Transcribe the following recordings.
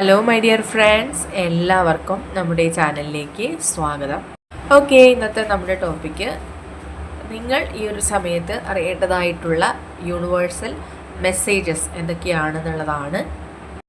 Hello my dear friends എല്ലാവർക്കും നമ്മുടെ ചാനലിലേക്ക് സ്വാഗതം. ഓക്കെ ഇന്നത്തെ നമ്മുടെ ടോപ്പിക്ക് നിങ്ങൾ ഈ ഒരു സമയത്ത് അറിയേണ്ടതായിട്ടുള്ള യൂണിവേഴ്സൽ മെസ്സേജസ് എന്തൊക്കെയാണെന്നുള്ളതാണ്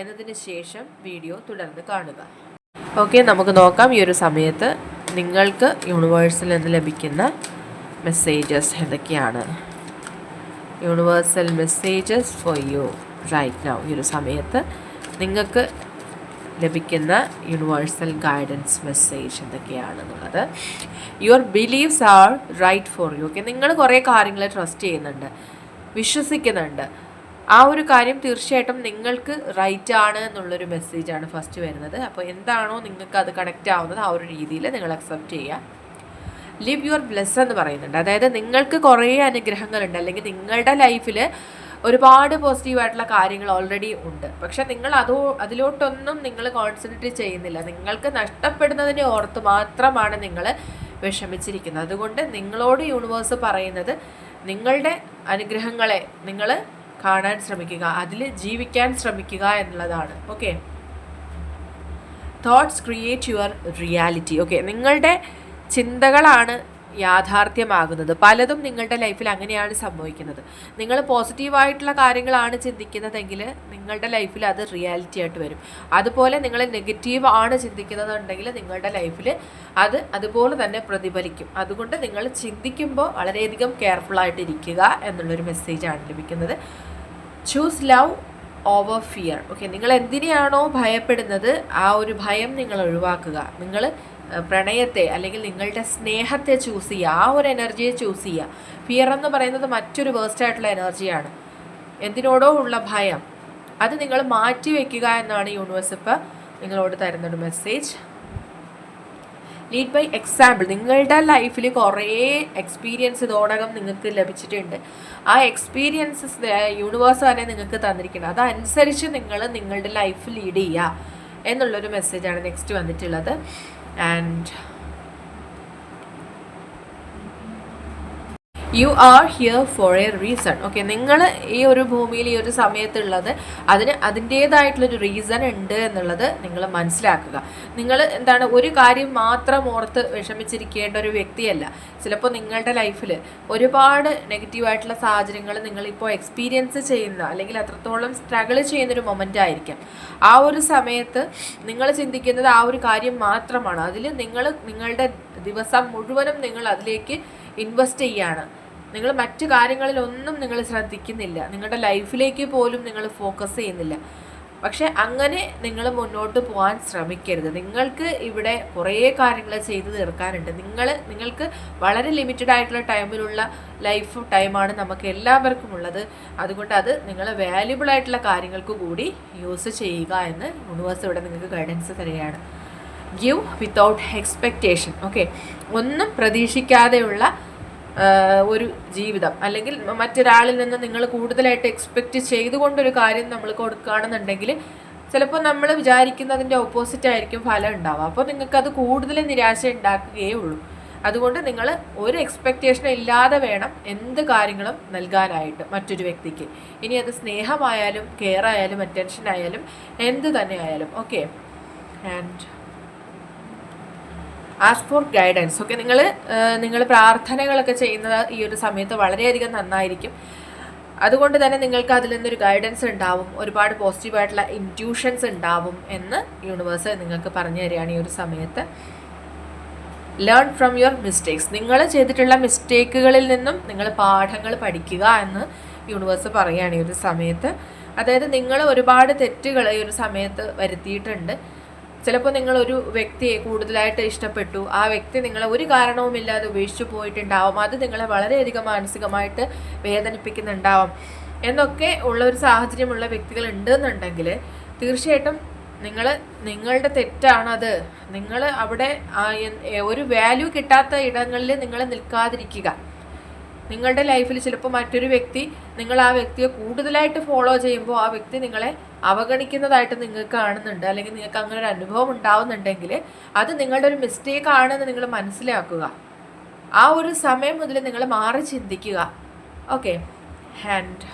എന്നതിന് ശേഷം വീഡിയോ തുടർന്ന് കാണുക. ഓക്കെ നമുക്ക് നോക്കാം ഈ ഒരു സമയത്ത് നിങ്ങൾക്ക് യൂണിവേഴ്സിൽ നിന്ന് ലഭിക്കുന്ന മെസ്സേജസ് എന്തൊക്കെയാണ്? Universal messages for you right now ഈ ഒരു സമയത്ത് നിങ്ങൾക്ക് ലഭിക്കുന്ന universal guidance message എന്തൊക്കെയാണെന്നുള്ളത് your beliefs are right for you okay നിങ്ങൾ കുറേ കാര്യങ്ങളെ ട്രസ്റ്റ് ചെയ്യുന്നുണ്ട് വിശ്വസിക്കുന്നുണ്ട്. ആ ഒരു കാര്യം തീർച്ചയായിട്ടും നിങ്ങൾക്ക് റൈറ്റ് ആണ് എന്നുള്ളൊരു മെസ്സേജാണ് ഫസ്റ്റ് വരുന്നത്. അപ്പോൾ എന്താണോ നിങ്ങൾക്ക് അത് കണക്റ്റ് ആവുന്നത് ആ ഒരു രീതിയിൽ നിങ്ങൾ അക്സെപ്റ്റ് ചെയ്യുക. ലിവ് യുവർ ബ്ലെസ് എന്ന് പറയുന്നുണ്ട്. അതായത് നിങ്ങൾക്ക് കുറേ അനുഗ്രഹങ്ങളുണ്ട്. അല്ലെങ്കിൽ നിങ്ങളുടെ ലൈഫിൽ ഒരുപാട് പോസിറ്റീവായിട്ടുള്ള കാര്യങ്ങൾ ഓൾറെഡി ഉണ്ട്. പക്ഷെ നിങ്ങൾ അതോ അതിലോട്ടൊന്നും നിങ്ങൾ കോൺസെൻട്രേറ്റ് ചെയ്യുന്നില്ല. നിങ്ങൾക്ക് നഷ്ടപ്പെടുന്നതിനെ ഓർത്ത് മാത്രമാണ് നിങ്ങൾ വിഷമിച്ചിരിക്കുന്നത്. അതുകൊണ്ട് നിങ്ങളോട് യൂണിവേഴ്സ് പറയുന്നത് നിങ്ങളുടെ അനുഗ്രഹങ്ങളെ നിങ്ങൾ കാണാൻ ശ്രമിക്കുക അതിൽ ജീവിക്കാൻ ശ്രമിക്കുക എന്നുള്ളതാണ്. Okay thoughts create your reality okay നിങ്ങളുടെ ചിന്തകളാണ് യാഥാർത്ഥ്യമാകുന്നത്. പലതും നിങ്ങളുടെ ലൈഫിൽ അങ്ങനെയാണ് സംഭവിക്കുന്നത്. നിങ്ങൾ പോസിറ്റീവായിട്ടുള്ള കാര്യങ്ങളാണ് ചിന്തിക്കുന്നതെങ്കിൽ നിങ്ങളുടെ ലൈഫിൽ അത് റിയാലിറ്റി ആയിട്ട് വരും. അതുപോലെ നിങ്ങൾ നെഗറ്റീവ് ആണ് ചിന്തിക്കുന്നതുണ്ടെങ്കിൽ നിങ്ങളുടെ ലൈഫിൽ അത് അതുപോലെ തന്നെ പ്രതിഫലിക്കും. അതുകൊണ്ട് നിങ്ങൾ ചിന്തിക്കുമ്പോൾ വളരെയധികം ആയിട്ട് ഇരിക്കുക എന്നുള്ളൊരു മെസ്സേജാണ് ലഭിക്കുന്നത്. Choose love over fear okay നിങ്ങൾ എന്തിനെയാണോ ഭയപ്പെടുന്നത് ആ ഒരു ഭയം നിങ്ങൾ ഒഴിവാക്കുക. നിങ്ങൾ പ്രണയത്തെ അല്ലെങ്കിൽ നിങ്ങളുടെ സ്നേഹത്തെ ചൂസ് ചെയ്യുക. ആ ഒരു എനർജിയെ ചൂസ് ചെയ്യുക. ഫിയർ എന്ന് പറയുന്നത് മറ്റൊരു വേസ്റ്റ് ആയിട്ടുള്ള എനർജിയാണ് എന്തിനോടോ ഉള്ള ഭയം. അത് നിങ്ങൾ മാറ്റി വയ്ക്കുക എന്നാണ് യൂണിവേഴ്സ് ഇപ്പോൾ നിങ്ങളോട് തരുന്നൊരു മെസ്സേജ് ലീഡ് ബൈ എക്സാമ്പിൾ നിങ്ങളുടെ ലൈഫിൽ കുറേ എക്സ്പീരിയൻസ് ഇതോടകം നിങ്ങൾക്ക് ലഭിച്ചിട്ടുണ്ട്. ആ എക്സ്പീരിയൻസസ് യൂണിവേഴ്സ് തന്നെ നിങ്ങൾക്ക് തന്നിരിക്കുന്നത്. അതനുസരിച്ച് നിങ്ങൾ നിങ്ങളുടെ ലൈഫ് ലീഡ് ചെയ്യുക എന്നുള്ളൊരു മെസ്സേജാണ് നെക്സ്റ്റ് വന്നിട്ടുള്ളത്. And you are here for a reason okay നിങ്ങൾ ഈ ഒരു ഭൂമിയിൽ ഈ ഒരു സമയത്തുള്ളത് അതിന് അതിന്റേതായിട്ടുള്ളൊരു റീസൺ ഉണ്ട് എന്നുള്ളത് നിങ്ങൾ മനസ്സിലാക്കുക. നിങ്ങൾ എന്താണ് ഒരു കാര്യം മാത്രം ഓർത്ത് വിഷമിച്ചിരിക്കേണ്ട ഒരു വ്യക്തിയല്ല. ചിലപ്പോൾ നിങ്ങളുടെ ലൈഫിൽ ഒരുപാട് നെഗറ്റീവായിട്ടുള്ള സാഹചര്യങ്ങൾ നിങ്ങളിപ്പോൾ എക്സ്പീരിയൻസ് ചെയ്യുന്ന അല്ലെങ്കിൽ അത്രത്തോളം സ്ട്രഗിൾ ചെയ്യുന്നൊരു മൊമെന്റ് ആയിരിക്കാം. ആ ഒരു സമയത്ത് നിങ്ങൾ ചിന്തിക്കുന്നത് ആ ഒരു കാര്യം മാത്രമാണ്. അതിൽ നിങ്ങൾ നിങ്ങളുടെ ദിവസം മുഴുവനും നിങ്ങൾ അതിലേക്ക് ഇൻവെസ്റ്റ് ചെയ്യാണ്. നിങ്ങൾ മറ്റു കാര്യങ്ങളിലൊന്നും നിങ്ങൾ ശ്രദ്ധിക്കുന്നില്ല. നിങ്ങളുടെ ലൈഫിലേക്ക് പോലും നിങ്ങൾ ഫോക്കസ് ചെയ്യുന്നില്ല. പക്ഷെ അങ്ങനെ നിങ്ങൾ മുന്നോട്ട് പോകാൻ ശ്രമിക്കരുത്. നിങ്ങൾക്ക് ഇവിടെ കുറേ കാര്യങ്ങൾ ചെയ്തു തീർക്കാനുണ്ട്. നിങ്ങൾ നിങ്ങൾക്ക് വളരെ ലിമിറ്റഡ് ആയിട്ടുള്ള ടൈമിലുള്ള ലൈഫ് ടൈമാണ് നമുക്ക് എല്ലാവർക്കും ഉള്ളത്. അതുകൊണ്ട് അത് നിങ്ങൾ വാല്യുബിൾ ആയിട്ടുള്ള കാര്യങ്ങൾക്ക് കൂടി യൂസ് ചെയ്യുക എന്ന് യൂണിവേഴ്സ് ഇവിടെ നിങ്ങൾക്ക് ഗൈഡൻസ് തരികയാണ്. ഗിവ് വിത്തൗട്ട് എക്സ്പെക്റ്റേഷൻ ഓക്കെ ഒന്നും പ്രതീക്ഷിക്കാതെയുള്ള ഒരു ജീവിതം. അല്ലെങ്കിൽ മറ്റൊരാളിൽ നിന്ന് നിങ്ങൾ കൂടുതലായിട്ട് എക്സ്പെക്റ്റ് ചെയ്തുകൊണ്ടൊരു കാര്യം നമ്മൾ കൊടുക്കുകയാണെന്നുണ്ടെങ്കിൽ ചിലപ്പോൾ നമ്മൾ വിചാരിക്കുന്നതിന്റെ ഓപ്പോസിറ്റ് ആയിരിക്കും ഫലം ഉണ്ടാവുക. അപ്പോൾ നിങ്ങൾക്കത് കൂടുതൽ നിരാശ ഉണ്ടാക്കുകയേ ഉള്ളൂ. അതുകൊണ്ട് നിങ്ങൾ ഒരു എക്സ്പെക്റ്റേഷൻ ഇല്ലാതെ വേണം എന്ത് കാര്യങ്ങളും നൽകാനായിട്ട് മറ്റൊരു വ്യക്തിക്ക്. ഇനി അത് സ്നേഹമായാലും കെയർ ആയാലും അറ്റൻഷൻ ആയാലും എന്ത് തന്നെ ആയാലും. Okay and ask for guidance okay നിങ്ങൾ നിങ്ങൾ പ്രാർത്ഥനകളൊക്കെ ചെയ്യുന്നത് ഈ ഒരു സമയത്ത് വളരെയധികം നന്നായിരിക്കും. അതുകൊണ്ട് തന്നെ നിങ്ങൾക്ക് അതിൽ നിന്നൊരു ഗൈഡൻസ് ഉണ്ടാവും. ഒരുപാട് പോസിറ്റീവായിട്ടുള്ള ഇന്റ്യൂഷൻസ് ഉണ്ടാവും എന്ന് യൂണിവേഴ്സ് നിങ്ങൾക്ക് പറഞ്ഞു തരികയാണ് ഈ ഒരു സമയത്ത്. ലേൺ ഫ്രം യുവർ മിസ്റ്റേക്സ് നിങ്ങൾ ചെയ്തിട്ടുള്ള മിസ്റ്റേക്കുകളിൽ നിന്നും നിങ്ങൾ പാഠങ്ങൾ പഠിക്കുക എന്ന് യൂണിവേഴ്സ് പറയുകയാണ് ഈ ഒരു സമയത്ത്. അതായത് നിങ്ങൾ ഒരുപാട് തെറ്റുകൾ ഈ ഒരു സമയത്ത് വരുത്തിയിട്ടുണ്ട്. ചിലപ്പോൾ നിങ്ങൾ ഒരു വ്യക്തിയെ കൂടുതലായിട്ട് ഇഷ്ടപ്പെട്ടു. ആ വ്യക്തി നിങ്ങളെ ഒരു കാരണവുമില്ലാതെ ഉപേക്ഷിച്ചു പോയിട്ടുണ്ടാവും. അത് നിങ്ങളെ വളരെയധികം മാനസികമായിട്ട് വേദനിപ്പിക്കുന്നുണ്ടാവും. എന്നൊക്കെ ഉള്ള ഒരു സാഹചര്യമുള്ള വ്യക്തികൾ ഉണ്ടെന്നുണ്ടെങ്കിൽ തീർച്ചയായിട്ടും നിങ്ങൾ നിങ്ങളുടെ തെറ്റാണത്. നിങ്ങൾ അവിടെ ഒരു വാല്യൂ കിട്ടാത്ത ഇടങ്ങളിൽ നിങ്ങൾ നിൽക്കാതിരിക്കുക. നിങ്ങളുടെ ലൈഫിൽ ചിലപ്പോൾ മറ്റൊരു വ്യക്തി നിങ്ങൾ ആ വ്യക്തിയെ കൂടുതലായിട്ട് ഫോളോ ചെയ്യുമ്പോൾ ആ വ്യക്തി നിങ്ങളെ അവഗണിക്കുന്നതായിട്ട് നിങ്ങൾക്ക് കാണുന്നുണ്ട് അല്ലെങ്കിൽ നിങ്ങൾക്ക് അങ്ങനെ ഒരു അനുഭവം ഉണ്ടാവുന്നുണ്ടെങ്കിൽ അത് നിങ്ങളുടെ ഒരു മിസ്റ്റേക്ക് ആണെന്ന് നിങ്ങൾ മനസ്സിലാക്കുക. ആ ഒരു സമയം മുതൽ നിങ്ങൾ മാറി ചിന്തിക്കുക. ഓക്കെ ഹാൻഡ്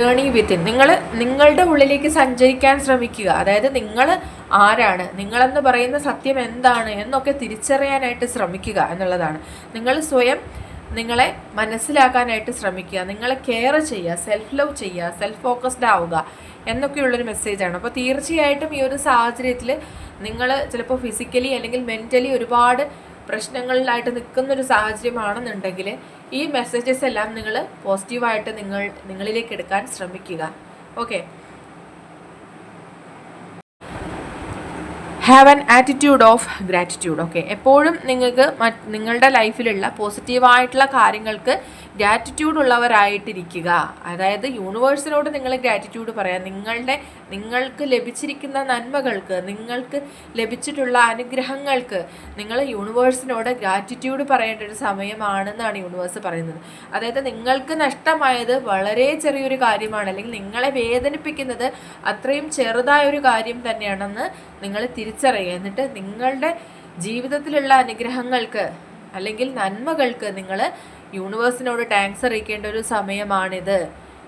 ജേണി വിത്തിൻ നിങ്ങൾ നിങ്ങളുടെ ഉള്ളിലേക്ക് സഞ്ചരിക്കാൻ ശ്രമിക്കുക. അതായത് നിങ്ങൾ ആരാണ്? നിങ്ങളെന്ന് പറയുന്ന സത്യം എന്താണ്? എന്നൊക്കെ തിരിച്ചറിയാനായിട്ട് ശ്രമിക്കുക എന്നുള്ളതാണ്. നിങ്ങൾ സ്വയം നിങ്ങളെ മനസ്സിലാക്കാനായിട്ട് ശ്രമിക്കുക നിങ്ങളെ കെയർ ചെയ്യുക സെൽഫ് ലവ് ചെയ്യുക സെൽഫ് ഫോക്കസ്ഡ് ആവുക എന്നൊക്കെയുള്ളൊരു മെസ്സേജാണ് അപ്പോൾ തീർച്ചയായിട്ടും ഈ ഒരു സാഹചര്യത്തിൽ നിങ്ങൾ ചിലപ്പോൾ ഫിസിക്കലി അല്ലെങ്കിൽ മെന്റലി ഒരുപാട് പ്രശ്നങ്ങളിലായിട്ട് നിൽക്കുന്ന ഒരു സാഹചര്യമാണെന്നുണ്ടെങ്കിൽ ഈ മെസ്സേജസ് എല്ലാം നിങ്ങൾ പോസിറ്റീവായിട്ട് നിങ്ങൾ നിങ്ങളിലേക്ക് എടുക്കാൻ ശ്രമിക്കുക. Okay have an attitude of gratitude okay എപ്പോഴും നിങ്ങൾക്ക് നിങ്ങളുടെ ലൈഫിലുള്ള പോസിറ്റീവായിട്ടുള്ള കാര്യങ്ങൾക്ക് ഗ്രാറ്റിറ്റ്യൂഡ് ഉള്ളവരായിട്ടിരിക്കുക. അതായത് യൂണിവേഴ്സിനോട് നിങ്ങൾ ഗ്രാറ്റിറ്റ്യൂഡ് പറയാം. നിങ്ങളുടെ നിങ്ങൾക്ക് ലഭിച്ചിരിക്കുന്ന നന്മകൾക്ക് നിങ്ങൾക്ക് ലഭിച്ചിട്ടുള്ള അനുഗ്രഹങ്ങൾക്ക് നിങ്ങൾ യൂണിവേഴ്സിനോട് ഗ്രാറ്റിറ്റ്യൂഡ് പറയേണ്ട ഒരു സമയമാണെന്നാണ് യൂണിവേഴ്സ് പറയുന്നത്. അതായത് നിങ്ങൾക്ക് നഷ്ടമായത് വളരെ ചെറിയൊരു കാര്യമാണ്. അല്ലെങ്കിൽ നിങ്ങളെ വേദനിപ്പിക്കുന്നത് അത്രയും ചെറുതായ ഒരു കാര്യം തന്നെയാണെന്ന് നിങ്ങൾ തിരിച്ചറിയുക. എന്നിട്ട് നിങ്ങളുടെ ജീവിതത്തിലുള്ള അനുഗ്രഹങ്ങൾക്ക് അല്ലെങ്കിൽ നന്മകൾക്ക് നിങ്ങൾ യൂണിവേഴ്സിനോട് ടാങ്ക്സ് അറിയിക്കേണ്ട ഒരു സമയമാണിത്.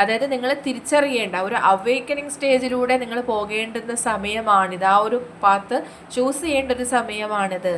അതായത് നിങ്ങൾ തിരിച്ചറിയേണ്ട ഒരു അവേക്കനിങ് സ്റ്റേജിലൂടെ നിങ്ങൾ പോകേണ്ടുന്ന സമയമാണിത്. ആ ഒരു പാത്ത് ചൂസ് ചെയ്യേണ്ട ഒരു സമയമാണിത്.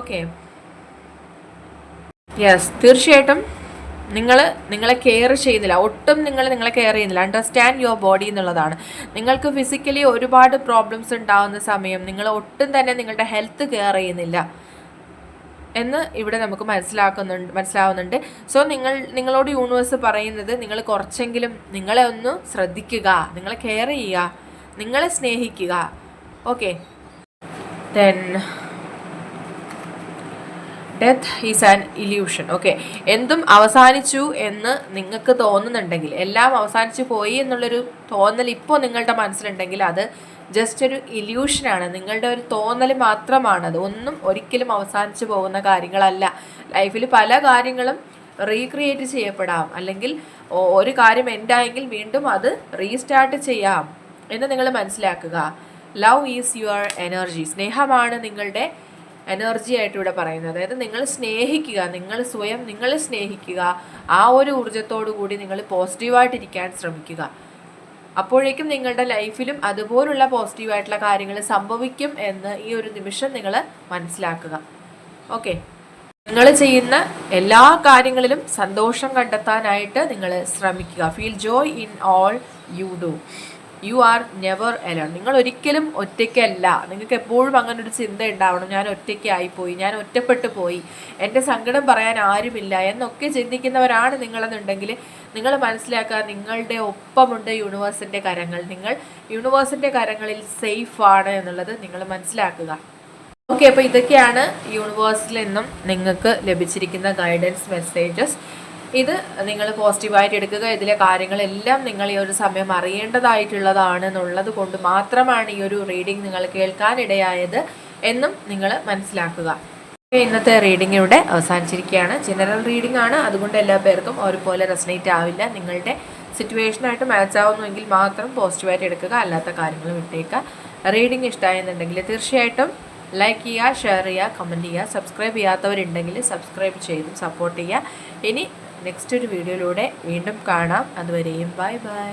ഓക്കെ യെസ് തീർച്ചയായിട്ടും നിങ്ങൾ നിങ്ങളെ കെയർ ചെയ്യുന്നില്ല ഒട്ടും നിങ്ങൾ നിങ്ങളെ കെയർ ചെയ്യുന്നില്ല. അണ്ടർസ്റ്റാൻഡ് യുവർ ബോഡി എന്നുള്ളതാണ്. നിങ്ങൾക്ക് ഫിസിക്കലി ഒരുപാട് പ്രോബ്ലംസ് ഉണ്ടാകുന്ന സമയം നിങ്ങൾ ഒട്ടും തന്നെ നിങ്ങളുടെ ഹെൽത്ത് കെയർ ചെയ്യുന്നില്ല. എന്ന് ഇവിടെ നമുക്ക് മനസ്സിലാക്കുന്നുണ്ട് മനസ്സിലാവുന്നുണ്ട്. സോ നിങ്ങൾ നിങ്ങളോട് യൂണിവേഴ്സ് പറയുന്നത് നിങ്ങൾ കുറച്ചെങ്കിലും നിങ്ങളെ ഒന്ന് ശ്രദ്ധിക്കുക നിങ്ങളെ കെയർ ചെയ്യുക നിങ്ങളെ സ്നേഹിക്കുക. Okay then death is an illusion okay എന്തും അവസാനിച്ചു എന്ന് നിങ്ങൾക്ക് തോന്നുന്നുണ്ടെങ്കിൽ എല്ലാം അവസാനിച്ചു പോയി എന്നുള്ളൊരു തോന്നൽ ഇപ്പോൾ നിങ്ങളുടെ മനസ്സിലുണ്ടെങ്കിൽ അത് ജസ്റ്റ് ഒരു ഇല്യൂഷനാണ് നിങ്ങളുടെ ഒരു തോന്നൽ മാത്രമാണത് ഒന്നും ഒരിക്കലും അവസാനിച്ചു പോകുന്ന കാര്യങ്ങളല്ല. ലൈഫിൽ പല കാര്യങ്ങളും റീക്രിയേറ്റ് ചെയ്യപ്പെടാം. അല്ലെങ്കിൽ ഒരു കാര്യം എൻഡായെങ്കിൽ വീണ്ടും അത് റീസ്റ്റാർട്ട് ചെയ്യാം എന്ന് നിങ്ങൾ മനസ്സിലാക്കുക. ലവ് ഈസ് യുവർ എനർജി സ്നേഹമാണ് നിങ്ങളുടെ എനർജി ആയിട്ട് ഇവിടെ പറയുന്നത്. അതായത് നിങ്ങൾ സ്നേഹിക്കുക നിങ്ങൾ സ്വയം നിങ്ങൾ സ്നേഹിക്കുക ആ ഒരു ഊർജത്തോടു കൂടി നിങ്ങൾ പോസിറ്റീവായിട്ടിരിക്കാൻ ശ്രമിക്കുക. അപ്പോഴേക്കും നിങ്ങളുടെ ലൈഫിലും അതുപോലുള്ള പോസിറ്റീവായിട്ടുള്ള കാര്യങ്ങൾ സംഭവിക്കും എന്ന് ഈ ഒരു നിമിഷം നിങ്ങൾ മനസ്സിലാക്കുക. ഓക്കെ നിങ്ങൾ ചെയ്യുന്ന എല്ലാ കാര്യങ്ങളിലും സന്തോഷം കണ്ടെത്താനായിട്ട് നിങ്ങൾ ശ്രമിക്കുക. Feel joy in all you do you are never alone നിങ്ങൾ ഒരിക്കലും ഒറ്റയ്ക്കല്ല. നിങ്ങൾക്ക് എപ്പോഴും അങ്ങനെ ഒരു ചിന്ത ഉണ്ടാവണം. ഞാൻ ഒറ്റയ്ക്കായിപ്പോയി. ഞാൻ ഒറ്റപ്പെട്ടു പോയി. എന്റെ സങ്കടം പറയാൻ ആരുമില്ല എന്നൊക്കെ ചിന്തിക്കുന്നവരാണ് നിങ്ങളെന്നുണ്ടെങ്കിൽ നിങ്ങൾ മനസ്സിലാക്കുക നിങ്ങളുടെ ഒപ്പമുണ്ട് യൂണിവേഴ്സിന്റെ കരങ്ങൾ. നിങ്ങൾ യൂണിവേഴ്സിന്റെ കരങ്ങളിൽ സേഫ് ആണ് എന്നുള്ളത് നിങ്ങൾ മനസ്സിലാക്കുക. ഓക്കെ അപ്പോൾ ഇതൊക്കെയാണ് യൂണിവേഴ്സിൽ നിന്നും നിങ്ങൾക്ക് ലഭിച്ചിരിക്കുന്ന ഗൈഡൻസ് മെസ്സേജസ് ഇത് നിങ്ങൾ പോസിറ്റീവായിട്ട് എടുക്കുക. ഇതിലെ കാര്യങ്ങളെല്ലാം നിങ്ങൾ ഈ ഒരു സമയം അറിയേണ്ടതായിട്ടുള്ളതാണ് എന്നുള്ളത് കൊണ്ട് മാത്രമാണ് ഈ ഒരു റീഡിംഗ് നിങ്ങൾ കേൾക്കാനിടയായത് എന്നും നിങ്ങൾ മനസ്സിലാക്കുക. ഇന്നത്തെ റീഡിംഗ് ഇവിടെ അവസാനിച്ചിരിക്കുകയാണ്. ജനറൽ റീഡിംഗ് ആണ്. അതുകൊണ്ട് എല്ലാ പേർക്കും ഒരുപോലെ റെസനേറ്റ് ആവില്ല. നിങ്ങളുടെ സിറ്റുവേഷനായിട്ട് മാച്ച് ആവുന്നുവെങ്കിൽ മാത്രം പോസിറ്റീവായിട്ട് എടുക്കുക. അല്ലാത്ത കാര്യങ്ങൾ വിട്ടേക്കുക. റീഡിംഗ് ഇഷ്ടമായെന്നുണ്ടെങ്കിൽ തീർച്ചയായിട്ടും ലൈക്ക് ചെയ്യുക ഷെയർ ചെയ്യുക കമന്റ് ചെയ്യുക. സബ്സ്ക്രൈബ് ചെയ്യാത്തവരുണ്ടെങ്കിൽ സബ്സ്ക്രൈബ് ചെയ്തും സപ്പോർട്ട് ചെയ്യുക. ഇനി നെക്സ്റ്റ് ഒരു വീഡിയോയിലൂടെ വീണ്ടും കാണാം. അതുവരെയും ബൈ ബൈ.